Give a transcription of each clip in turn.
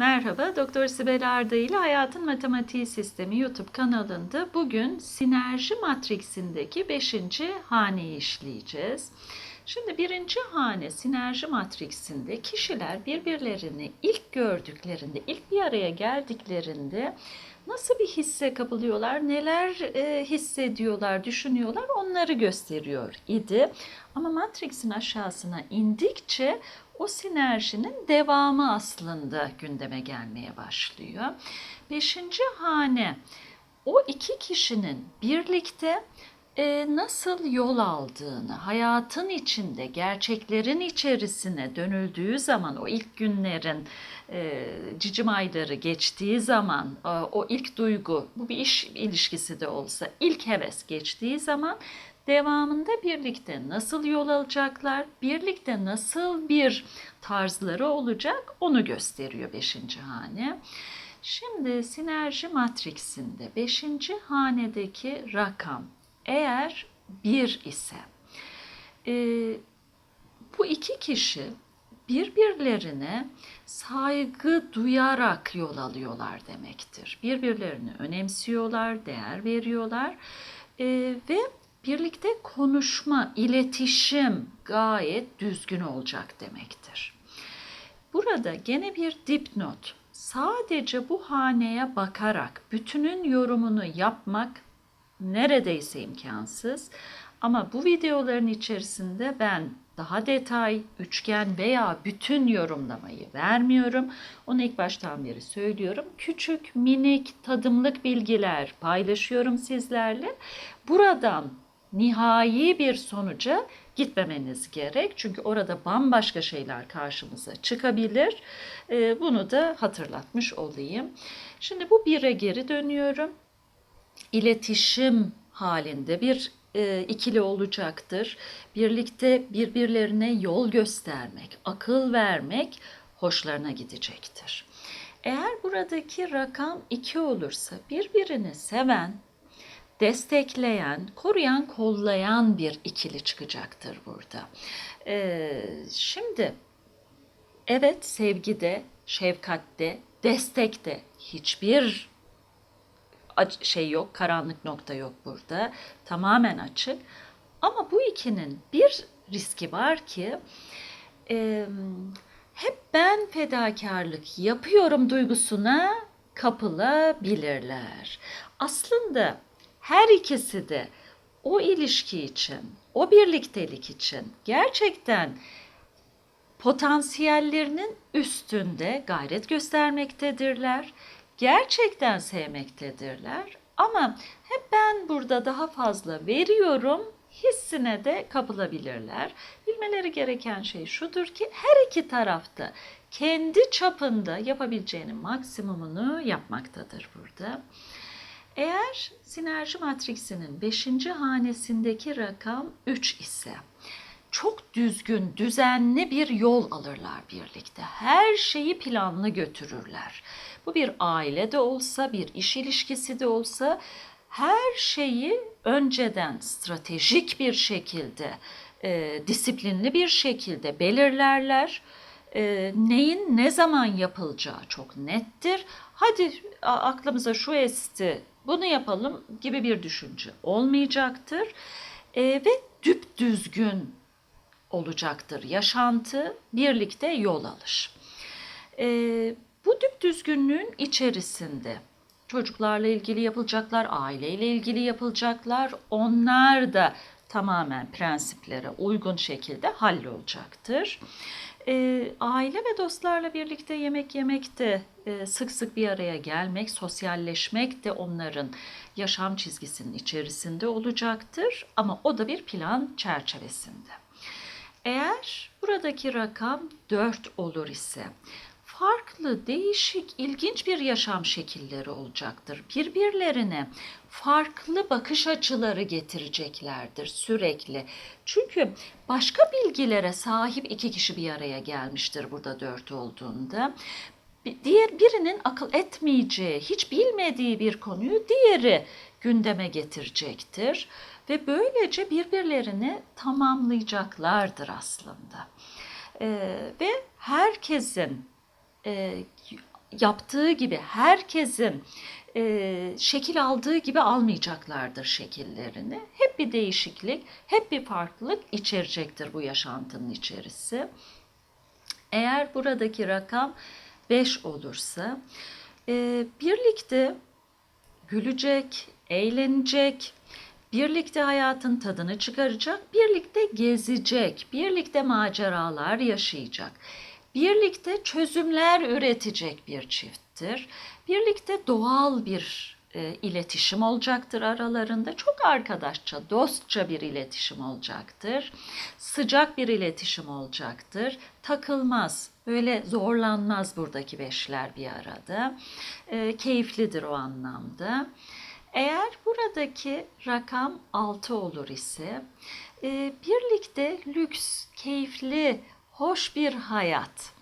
Merhaba, Doktor Sibel Arda ile Hayatın Matematiği Sistemi YouTube kanalında bugün sinerji matriksindeki 5. haneyi işleyeceğiz. Şimdi birinci hane sinerji matriksinde kişiler birbirlerini ilk gördüklerinde, ilk bir araya geldiklerinde nasıl bir hisse kapılıyorlar, neler e, hissediyorlar, düşünüyorlar onları gösteriyor idi. Ama matriksin aşağısına indikçe o sinerjinin devamı aslında gündeme gelmeye başlıyor. Beşinci hane o iki kişinin birlikte e, nasıl yol aldığını, hayatın içinde, gerçeklerin içerisine dönüldüğü zaman, o ilk günlerin e, cicim ayları geçtiği zaman, e, o ilk duygu, bu bir iş ilişkisi de olsa, ilk heves geçtiği zaman devamında birlikte nasıl yol alacaklar, birlikte nasıl bir tarzları olacak onu gösteriyor beşinci hane. Şimdi sinerji matriksinde beşinci hanedeki rakam eğer bir ise e, bu iki kişi birbirlerine saygı duyarak yol alıyorlar demektir. Birbirlerini önemsiyorlar, değer veriyorlar e, ve birlikte konuşma, iletişim gayet düzgün olacak demektir. Burada gene bir dipnot. Sadece bu haneye bakarak bütünün yorumunu yapmak neredeyse imkansız. Ama bu videoların içerisinde ben daha detay, üçgen veya bütün yorumlamayı vermiyorum. Onu ilk baştan beri söylüyorum. Küçük, minik, tadımlık bilgiler paylaşıyorum sizlerle. Buradan nihai bir sonuca gitmemeniz gerek. Çünkü orada bambaşka şeyler karşımıza çıkabilir. Ee, bunu da hatırlatmış olayım. Şimdi bu bire geri dönüyorum. İletişim halinde bir e, ikili olacaktır. Birlikte birbirlerine yol göstermek, akıl vermek hoşlarına gidecektir. Eğer buradaki rakam 2 olursa birbirini seven, destekleyen, koruyan, kollayan bir ikili çıkacaktır burada. Ee, şimdi evet sevgide, şefkatte, destekte hiçbir şey yok, karanlık nokta yok burada. Tamamen açık. Ama bu ikinin bir riski var ki e, hep ben fedakarlık yapıyorum duygusuna kapılabilirler. Aslında her ikisi de o ilişki için, o birliktelik için gerçekten potansiyellerinin üstünde gayret göstermektedirler. Gerçekten sevmektedirler. Ama hep ben burada daha fazla veriyorum hissine de kapılabilirler. Bilmeleri gereken şey şudur ki her iki tarafta kendi çapında yapabileceğinin maksimumunu yapmaktadır burada. Eğer sinerji matriksinin 5. hanesindeki rakam 3 ise çok düzgün, düzenli bir yol alırlar birlikte. Her şeyi planlı götürürler. Bu bir aile de olsa, bir iş ilişkisi de olsa her şeyi önceden stratejik bir şekilde, e, disiplinli bir şekilde belirlerler. E, neyin ne zaman yapılacağı çok nettir. Hadi aklımıza şu esti, bunu yapalım gibi bir düşünce olmayacaktır. E, ve düp düzgün olacaktır yaşantı, birlikte yol alış. E, bu düp düzgünlüğün içerisinde çocuklarla ilgili yapılacaklar, aileyle ilgili yapılacaklar, onlar da tamamen prensiplere uygun şekilde hallolacaktır. E, aile ve dostlarla birlikte yemek yemek de e, sık sık bir araya gelmek, sosyalleşmek de onların yaşam çizgisinin içerisinde olacaktır. Ama o da bir plan çerçevesinde. Eğer buradaki rakam 4 olur ise farklı, değişik, ilginç bir yaşam şekilleri olacaktır. Birbirlerine farklı bakış açıları getireceklerdir sürekli. Çünkü başka bilgilere sahip iki kişi bir araya gelmiştir burada dört olduğunda. Diğer birinin akıl etmeyeceği, hiç bilmediği bir konuyu diğeri gündeme getirecektir ve böylece birbirlerini tamamlayacaklardır aslında. Ee, ve herkesin e, yaptığı gibi herkesin e, şekil aldığı gibi almayacaklardır şekillerini. Hep bir değişiklik, hep bir farklılık içerecektir bu yaşantının içerisi. Eğer buradaki rakam 5 olursa e, birlikte gülecek, eğlenecek, birlikte hayatın tadını çıkaracak, birlikte gezecek, birlikte maceralar yaşayacak, birlikte çözümler üretecek bir çifttir. Birlikte doğal bir e, iletişim olacaktır aralarında. Çok arkadaşça, dostça bir iletişim olacaktır. Sıcak bir iletişim olacaktır. Takılmaz, böyle zorlanmaz buradaki beşler bir arada. E, keyiflidir o anlamda. Eğer buradaki rakam 6 olur ise e, birlikte lüks, keyifli, hoş bir hayat,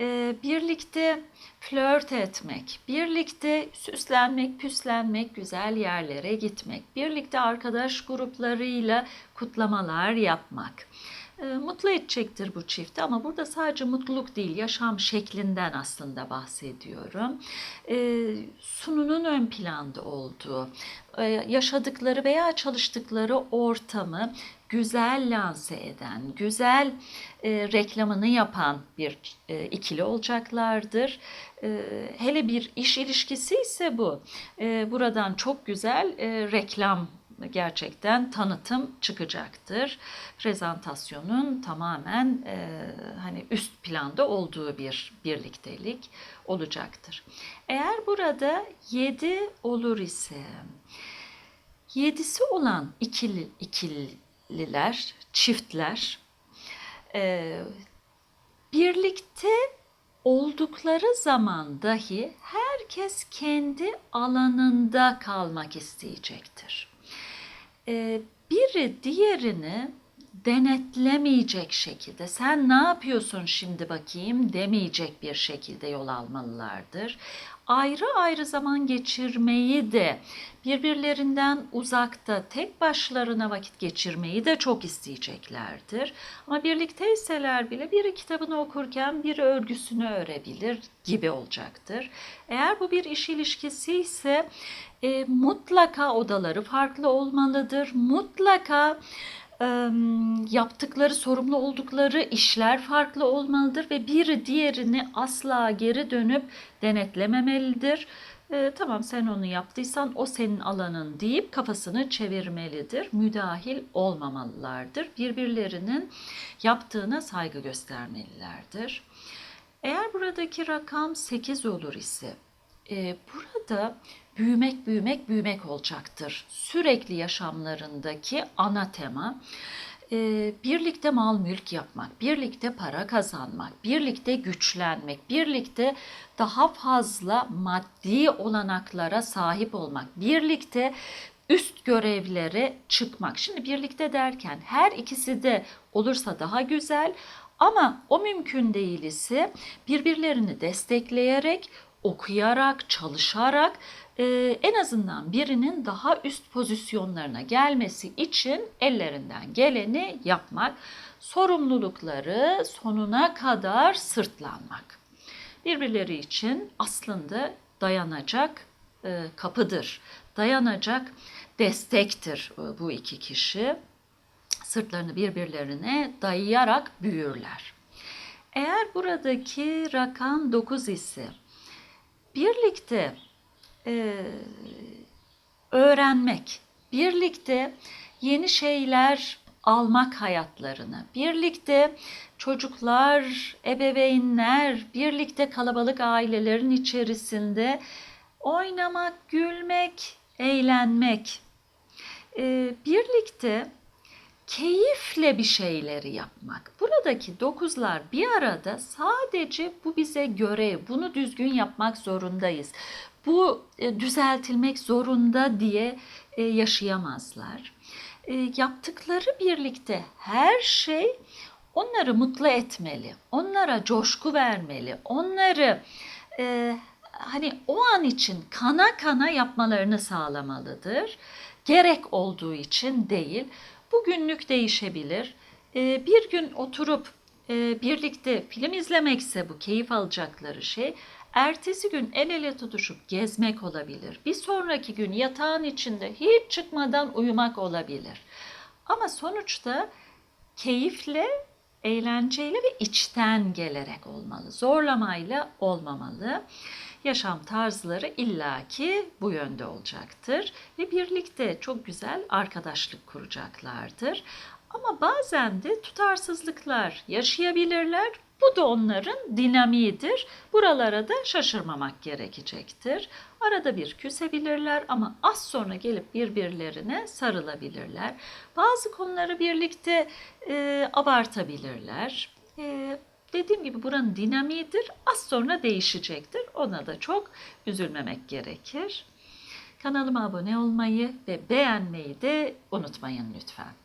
e, birlikte flört etmek, birlikte süslenmek, püslenmek, güzel yerlere gitmek, birlikte arkadaş gruplarıyla kutlamalar yapmak. E, mutlu edecektir bu çifti ama burada sadece mutluluk değil, yaşam şeklinden aslında bahsediyorum. E, sununun ön planda olduğu, e, yaşadıkları veya çalıştıkları ortamı güzel lanse eden, güzel e, reklamını yapan bir e, ikili olacaklardır. E, hele bir iş ilişkisi ise bu. E, buradan çok güzel e, reklam gerçekten tanıtım çıkacaktır. Prezentasyonun tamamen e, hani üst planda olduğu bir birliktelik olacaktır. Eğer burada 7 olur ise yedisi olan ikili ikililer, çiftler e, birlikte oldukları zaman dahi herkes kendi alanında kalmak isteyecektir. Ee, biri diğerini denetlemeyecek şekilde sen ne yapıyorsun şimdi bakayım demeyecek bir şekilde yol almalılardır. Ayrı ayrı zaman geçirmeyi de birbirlerinden uzakta tek başlarına vakit geçirmeyi de çok isteyeceklerdir. Ama birlikteyseler bile biri kitabını okurken biri örgüsünü örebilir gibi olacaktır. Eğer bu bir iş ilişkisi ise e, mutlaka odaları farklı olmalıdır. Mutlaka yaptıkları, sorumlu oldukları işler farklı olmalıdır ve biri diğerini asla geri dönüp denetlememelidir. E, tamam sen onu yaptıysan o senin alanın deyip kafasını çevirmelidir. Müdahil olmamalılardır. Birbirlerinin yaptığına saygı göstermelilerdir. Eğer buradaki rakam 8 olur ise e, burada büyümek, büyümek, büyümek olacaktır. Sürekli yaşamlarındaki ana tema e, birlikte mal mülk yapmak, birlikte para kazanmak, birlikte güçlenmek, birlikte daha fazla maddi olanaklara sahip olmak, birlikte üst görevlere çıkmak. Şimdi birlikte derken her ikisi de olursa daha güzel ama o mümkün değil ise birbirlerini destekleyerek, okuyarak, çalışarak e, en azından birinin daha üst pozisyonlarına gelmesi için ellerinden geleni yapmak, sorumlulukları sonuna kadar sırtlanmak. Birbirleri için aslında dayanacak e, kapıdır, dayanacak destektir e, bu iki kişi. Sırtlarını birbirlerine dayayarak büyürler. Eğer buradaki rakam 9 ise birlikte e, öğrenmek, birlikte yeni şeyler almak hayatlarını, birlikte çocuklar, ebeveynler, birlikte kalabalık ailelerin içerisinde oynamak, gülmek, eğlenmek, e, birlikte keyifle bir şeyleri yapmak. Buradaki dokuzlar bir arada sadece bu bize görev, bunu düzgün yapmak zorundayız. Bu e, düzeltilmek zorunda diye e, yaşayamazlar. E, yaptıkları birlikte her şey onları mutlu etmeli, onlara coşku vermeli, onları hani o an için kana kana yapmalarını sağlamalıdır. Gerek olduğu için değil. Bugünlük değişebilir. Bir gün oturup birlikte film izlemekse bu keyif alacakları şey Ertesi gün el ele tutuşup gezmek olabilir. Bir sonraki gün yatağın içinde hiç çıkmadan uyumak olabilir. Ama sonuçta keyifle, eğlenceyle ve içten gelerek olmalı. Zorlamayla olmamalı. Yaşam tarzları illaki bu yönde olacaktır ve birlikte çok güzel arkadaşlık kuracaklardır. Ama bazen de tutarsızlıklar yaşayabilirler. Bu da onların dinamiğidir. Buralara da şaşırmamak gerekecektir. Arada bir küsebilirler ama az sonra gelip birbirlerine sarılabilirler. Bazı konuları birlikte e, abartabilirler. E, dediğim gibi buranın dinamiğidir. Az sonra değişecektir. Ona da çok üzülmemek gerekir. Kanalıma abone olmayı ve beğenmeyi de unutmayın lütfen.